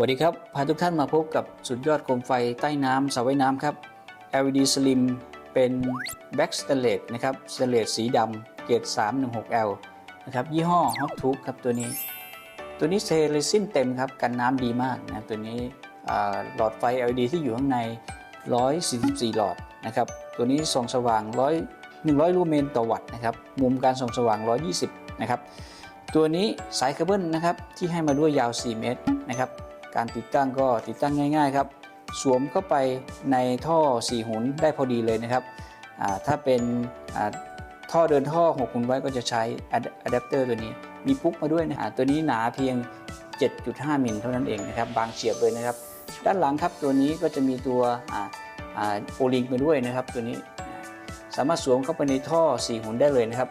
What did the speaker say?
วัสดีครับ พาทุกท่านมาพบกับสุดยอดโคมไฟใต้น้ำสระว่ายน้ำครับ LED Slim เป็น Back Stainless นะครับ Stainless สีดำเกรด 316L นะครับ ยี่ห้อ Hot Tube ครับตัวนี้ ตัวนี้เซเลซินเต็มครับ กันน้ำดีมากนะ ตัวนี้หลอดไฟ LED ที่อยู่ข้างใน 144 หลอดนะครับ ตัวนี้ส่องสว่าง 100 100 ลูเมนต่อวัตต์นะครับ มุมการส่องสว่าง 120 นะครับ ตัวนี้สายเคเบิลนะครับที่ให้มาด้วยยาว 4 เมตรนะครับ การติดตั้งก็ติดตั้งง่ายๆครับสวมเข้าไปในท่อ 4 หุนได้พอดีเลยนะครับถ้าเป็นท่อเดินท่อ 6 หุนไว้ก็จะใช้อะแดปเตอร์ตัวนี้ มีปุ๊กมาด้วยนะตัวนี้หนาเพียง 7.5 มิลเท่านั้นเองนะครับบางเฉียบเลยนะครับ ด้านหลังครับตัวนี้ก็จะมีตัวโอลิงมาด้วยนะครับตัวนี้สามารถสวมเข้าไปในท่อ 4 หุนได้เลยนะครับ